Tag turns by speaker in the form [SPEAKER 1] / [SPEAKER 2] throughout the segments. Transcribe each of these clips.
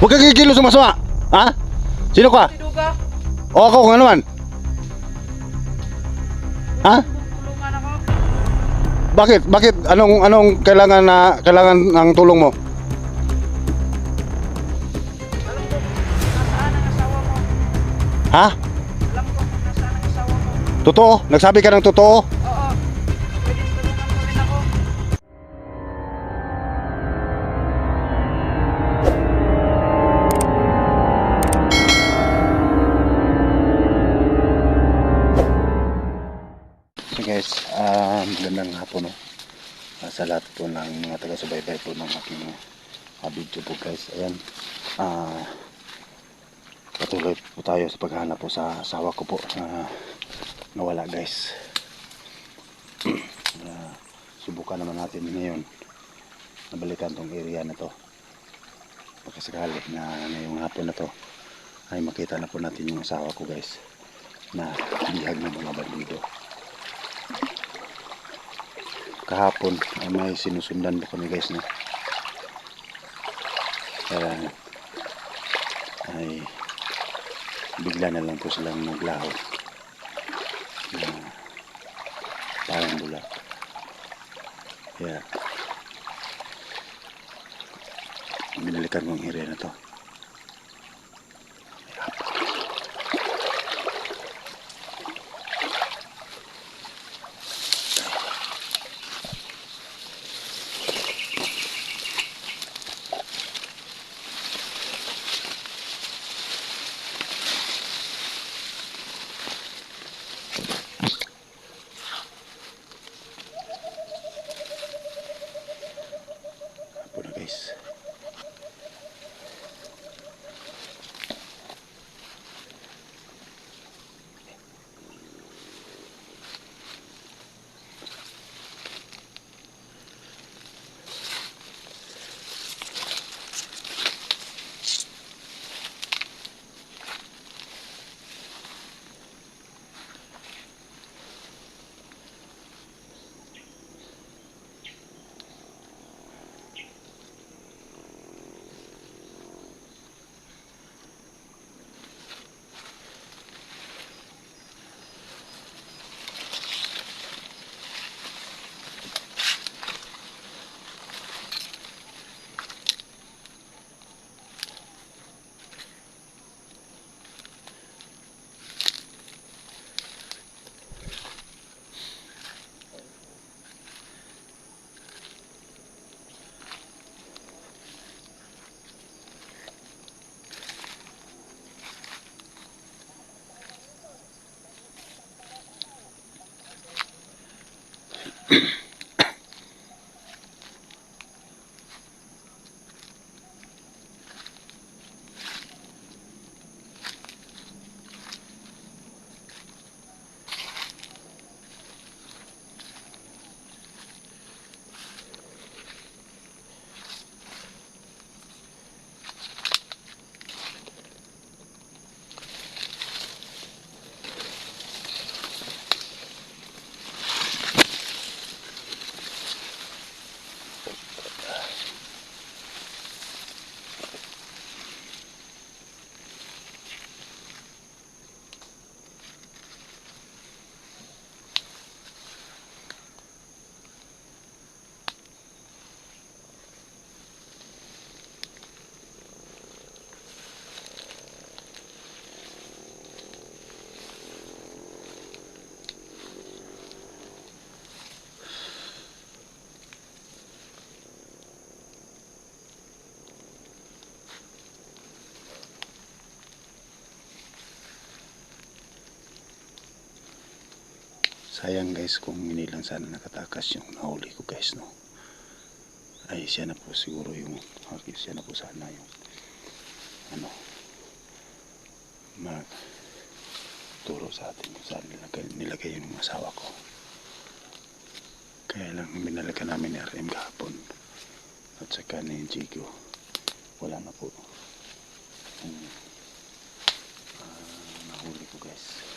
[SPEAKER 1] Huwag ka kikilo sumasama. Ha? Sino ka?
[SPEAKER 2] Tiduga.
[SPEAKER 1] O ako kung ano man? Ha?
[SPEAKER 2] Tulungan ako.
[SPEAKER 1] Bakit? Bakit? Anong anong kailangan na kailangan ng tulong mo?
[SPEAKER 2] Alam ko nasaan ang asawa mo.
[SPEAKER 1] Ha?
[SPEAKER 2] Alam ko kung nasaan ang asawa mo.
[SPEAKER 1] Totoo? Nagsabi ka ng totoo? Magandang hapon no. Ah, sa lahat po ng mga taga-subaybay po ng aking uh, video po guys. Ayan. Ah, patuloy po tayo sa paghahanap po sa asawa ko po na nawala guys. Ah, subukan naman natin ngayon nabalikan tong area na to. Pagkasakali na ngayong hapon na to ay makita na po natin yung asawa ko guys na bihag ng mga bandido kahapon ay may sinusundan po kami guys na kaya ay bigla na lang po silang naglaho na parang bula kaya binalikan ko ang area na to you sayang guys kung hindi lang sana nakatakas yung nahuli ko guys no? Ay siya na po siguro yung okay, siya na po sana yung ano mag turo sa atin kung saan nilagay, nilagay yung asawa ko. Kaya lang binalikan namin ni RM kahapon. At saka ni Chico wala na po. Yung ah, nahuli ko guys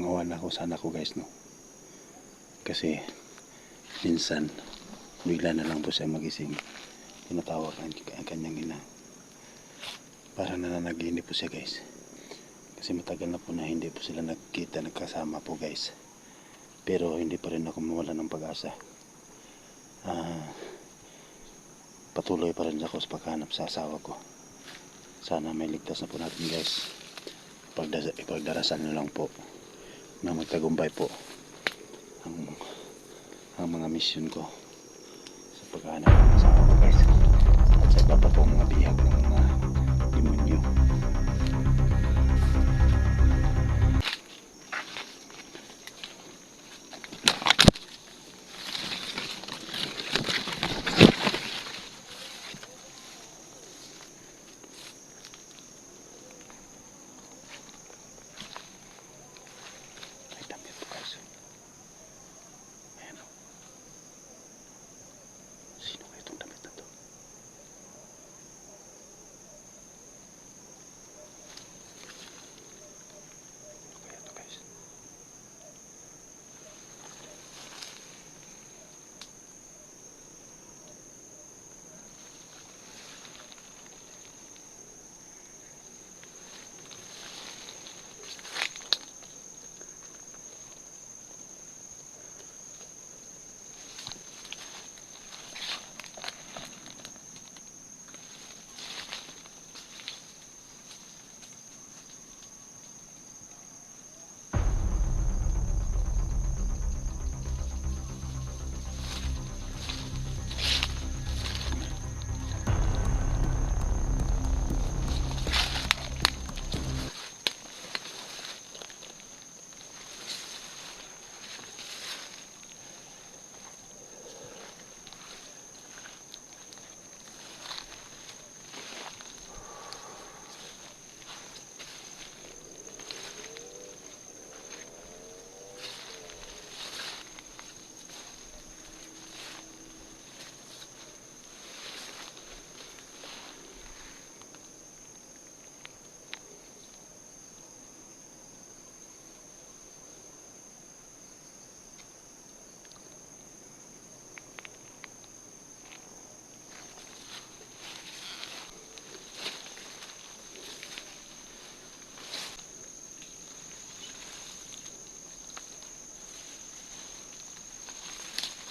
[SPEAKER 1] awang-awan ako sana ko guys no. Kasi minsan bigla na lang po siya magising. Tinatawag ang, ang kanyang ina. Para nananaginip po siya guys. Kasi matagal na po na hindi po sila nagkita, nagkasama po guys. Pero hindi pa rin ako mawala ng pag-asa. Ah, patuloy pa rin ako sa paghanap sa asawa ko. Sana may ligtas na po natin guys. Ipagdarasal na lang po na magtagumpay po ang, ang mga mission ko sa paghanap ng asawa ko guys. At sa iba pa po mga bihag ng mga demonyo.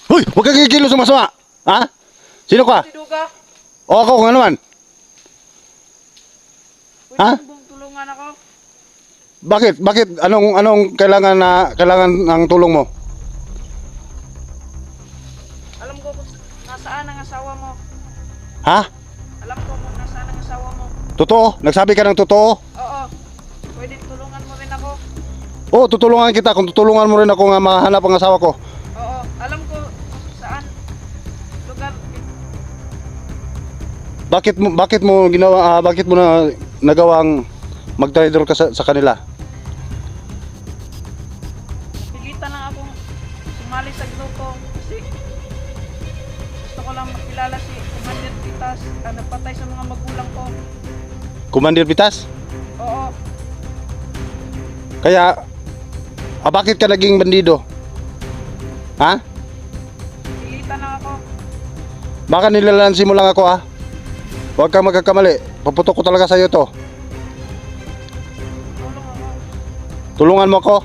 [SPEAKER 1] Hoy! Huwag kang kikilos masama! Ha? Sino ka?
[SPEAKER 2] Si Duga,
[SPEAKER 1] O ako nga naman?
[SPEAKER 2] pwede
[SPEAKER 1] Ha?
[SPEAKER 2] mong tulungan ako.
[SPEAKER 1] Bakit? Bakit? Anong anong kailangan na kailangan ng tulong mo?
[SPEAKER 2] Alam ko kung nasaan ang asawa mo.
[SPEAKER 1] Ha?
[SPEAKER 2] Alam ko kung nasaan ang asawa mo.
[SPEAKER 1] Totoo? Nagsabi ka ng totoo?
[SPEAKER 2] Oo. Pwede tulungan mo rin ako.
[SPEAKER 1] Oo, tutulungan kita kung tutulungan mo rin ako nga mahanap ang asawa ko. Bakit mo bakit mo ginawa ah, bakit mo na nagawang mag-trader ka sa, sa kanila?
[SPEAKER 2] Pilitan lang akong sumali sa grupo kasi gusto ko lang makilala si Commander Titas na nagpatay sa mga magulang ko.
[SPEAKER 1] Commander Pitas?
[SPEAKER 2] Oo.
[SPEAKER 1] Kaya ah, bakit ka naging bandido? Ha?
[SPEAKER 2] Pilitan lang ako.
[SPEAKER 1] Baka nilalansi mo lang ako ha. Huwag kang magkakamali. Paputok ko talaga sa iyo to. Tulungan mo ako.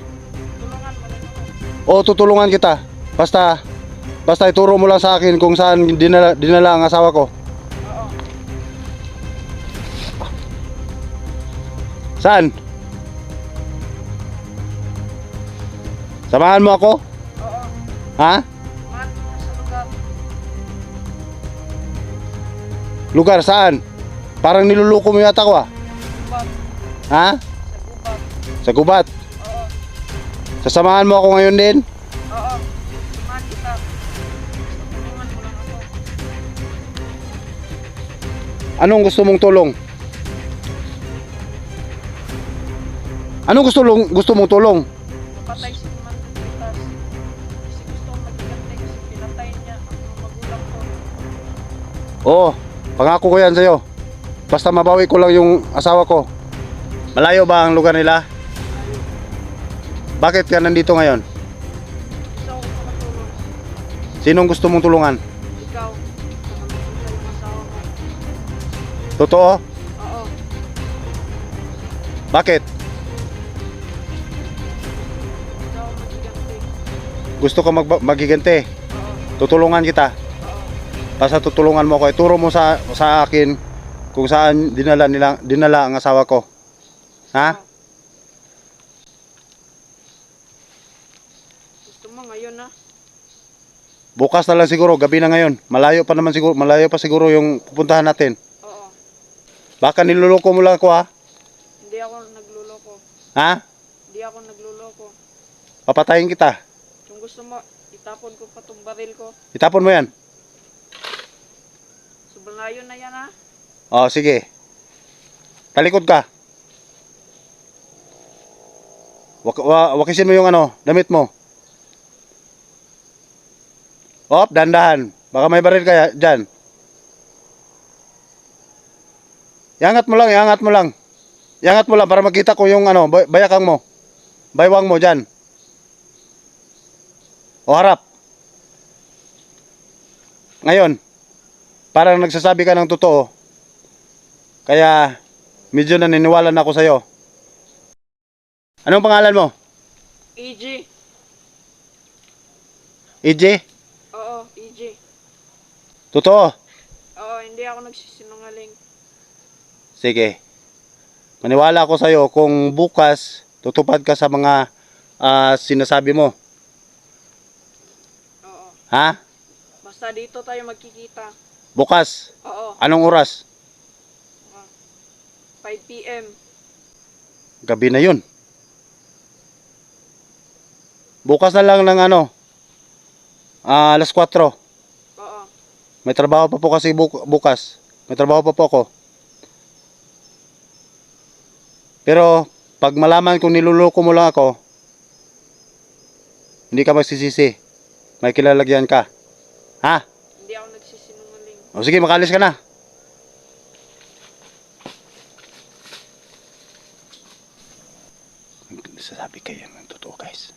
[SPEAKER 1] O tutulungan kita. Basta basta ituro mo lang sa akin kung saan dinala, dinala ang asawa ko. Saan? Samahan mo ako? Ha?
[SPEAKER 2] Lugar
[SPEAKER 1] saan? Parang niluluko mo yata ko ah.
[SPEAKER 2] Gubat.
[SPEAKER 1] Ha?
[SPEAKER 2] Sa gubat.
[SPEAKER 1] Sa gubat.
[SPEAKER 2] Oo.
[SPEAKER 1] Sasamahan mo ako ngayon din?
[SPEAKER 2] Oo. Man kita. Tulungan mo lang ako.
[SPEAKER 1] Anong gusto mong tulong? Anong gusto, lung- gusto mong tulong?
[SPEAKER 2] Patay si Commander Titas. Kasi gusto kong magigantay kasi pinatay niya ang magulang ko.
[SPEAKER 1] Oo, pangako ko yan sa'yo. Basta mabawi ko lang yung asawa ko. Malayo ba ang lugar nila? Bakit ka nandito ngayon? Sinong gusto mong tulungan?
[SPEAKER 2] Ikaw.
[SPEAKER 1] Totoo?
[SPEAKER 2] Oo.
[SPEAKER 1] Bakit?
[SPEAKER 2] Gusto ko
[SPEAKER 1] mag magiganti?
[SPEAKER 2] Oo.
[SPEAKER 1] Tutulungan kita. Basta tutulungan mo ko. Ituro mo sa sa akin kung saan dinala nila dinala ang asawa ko. Ha?
[SPEAKER 2] Gusto mo ngayon na?
[SPEAKER 1] Bukas na lang siguro, gabi na ngayon. Malayo pa naman siguro, malayo pa siguro yung pupuntahan natin.
[SPEAKER 2] Oo.
[SPEAKER 1] Baka niluloko mo lang ako ha?
[SPEAKER 2] Hindi ako nagluloko.
[SPEAKER 1] Ha?
[SPEAKER 2] Hindi ako nagluloko.
[SPEAKER 1] Papatayin kita.
[SPEAKER 2] Kung gusto mo, itapon ko pa tong baril ko.
[SPEAKER 1] Itapon mo yan.
[SPEAKER 2] Layo na yan ha.
[SPEAKER 1] O, sige. Talikod ka. Wak wa wakisin mo yung ano, damit mo. Op, dandahan. Baka may baril kaya dyan. Iangat mo lang, iangat mo lang. Iangat mo lang para makita ko yung ano, bay- bayakang mo. Baywang mo dyan. O harap. Ngayon, parang nagsasabi ka ng totoo. Kaya medyo naniniwala na ako sa'yo. Anong pangalan mo?
[SPEAKER 2] EG.
[SPEAKER 1] EJ?
[SPEAKER 2] Oo, EG.
[SPEAKER 1] Totoo?
[SPEAKER 2] Oo, hindi ako nagsisinungaling.
[SPEAKER 1] Sige. Maniwala ako sa'yo kung bukas tutupad ka sa mga ah, sinasabi mo.
[SPEAKER 2] Oo.
[SPEAKER 1] Ha?
[SPEAKER 2] Basta dito tayo magkikita.
[SPEAKER 1] Bukas.
[SPEAKER 2] Oo.
[SPEAKER 1] Anong oras?
[SPEAKER 2] 5 p.m.
[SPEAKER 1] Gabi na yun. Bukas na lang ng ano, ah, alas 4.
[SPEAKER 2] Oo.
[SPEAKER 1] May trabaho pa po kasi bu- bukas. May trabaho pa po ako. Pero, pag malaman kung niluloko mo lang ako, hindi ka magsisisi. May kilalagyan ka. Ha? O sige, makalis ka na. Sasabi kayo ng totoo guys.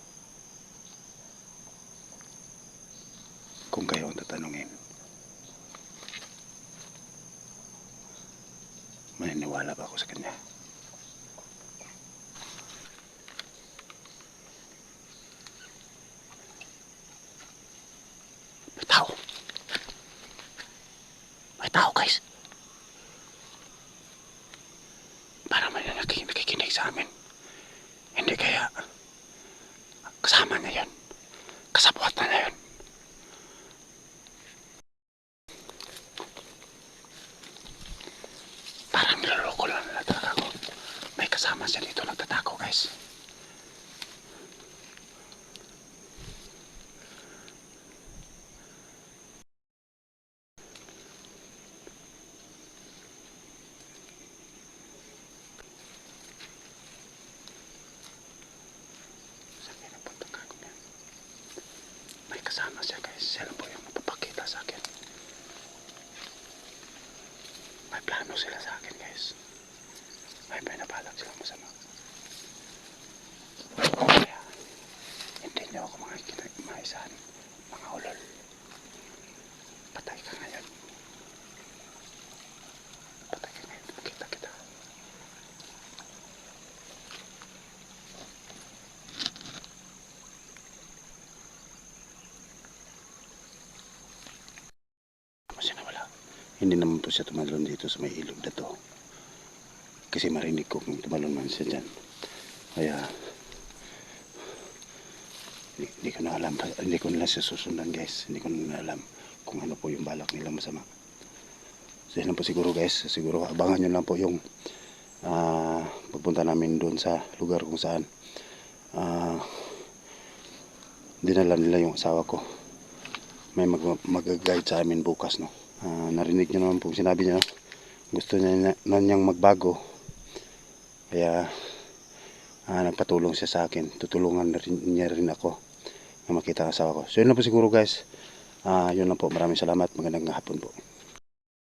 [SPEAKER 1] Kung kayo ang tatanungin, maniniwala ba ako sa kanya? May tao. May tao guys. Para may nakikinig, nakikinig sa amin. Hindi kaya kasama na yun. Kasabwat na na yun. Parang niloloko lang nila talaga ako. May kasama siya dito nagtatako guys. Saan kaya napunta ka niya? May kasama siya guys. Siya lang po yung napapakita sa akin. May plano sila sa akin guys. May pinabalak silang masama. Kaya, hindi niyo ako makikita maisahan. Mga ulol. Patay ka ngayon. Patay ka ngayon. Makita kita. Kasi nawala. Hindi naman po siya tumalon dito sa may ilog na to. Kasi marinig ko kung tumalon man siya dyan. Kaya, hindi, ko na alam. Hindi ko na siya susundan guys. Hindi ko na alam kung ano po yung balak nila masama. So yun lang po siguro guys. Siguro abangan nyo lang po yung ah pupunta namin doon sa lugar kung saan ah dinala nila yung asawa ko may mag mag-guide sa amin bukas no. Ah, narinig niyo naman po sinabi niya gusto niya na, niyang magbago. Kaya ah, nagpatulong siya sa akin. Tutulungan rin, niya rin ako na makita ang asawa ko. So yun lang po siguro guys. Ah, yun lang po. Maraming salamat. Magandang hapon po.